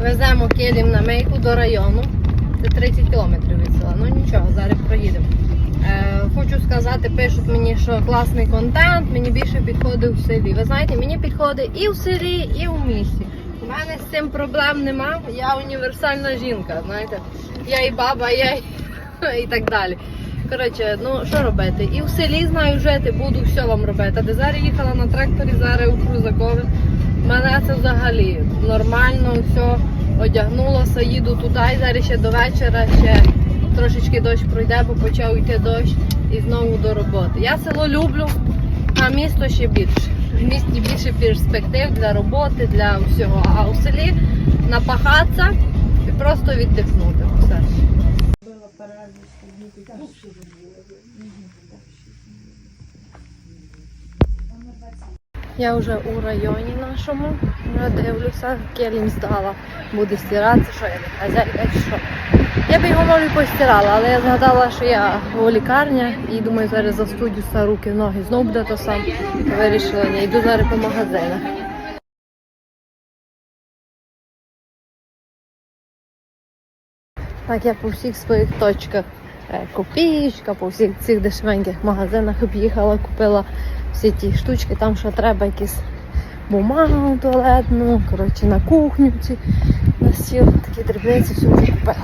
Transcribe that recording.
Веземо келім на мейку до району. Це 30 кілометрів від села. Ну нічого, зараз проїдемо. Е, хочу сказати, пишуть мені, що класний контент, мені більше підходить в селі. Ви знаєте, мені підходить і в селі, і в місті. У мене з цим проблем нема. Я універсальна жінка, знаєте. Я і баба, я і, і так далі. Коротше, ну що робити? І в селі знаю жити, буду все вам робити. А де зараз їхала на тракторі, зараз у Крузакові. Мене це взагалі нормально, все одягнулася, їду туди і зараз ще до вечора ще трошечки дощ пройде, бо почав йти дощ і знову до роботи. Я село люблю, а місто ще більше. В місті більше перспектив для роботи, для всього. А у селі напахатися і просто віддихнути. Все. Я вже у районі нашому. Вже дивлюся, келім здала. Буде стиратися, що я не хазяйка що. Я б його може постирала, але я згадала, що я у лікарня і думаю, зараз застудюся руки, ноги. Знов буде то сам. Вирішила, не йду зараз по магазинах. Так я по всіх своїх точках е, копієчка, по всіх цих дешевеньких магазинах об'їхала, купила всі ті штучки, там що треба, якісь бумагу туалетну, коротше, на кухню на стіл, такі дрібниці, все вже купила.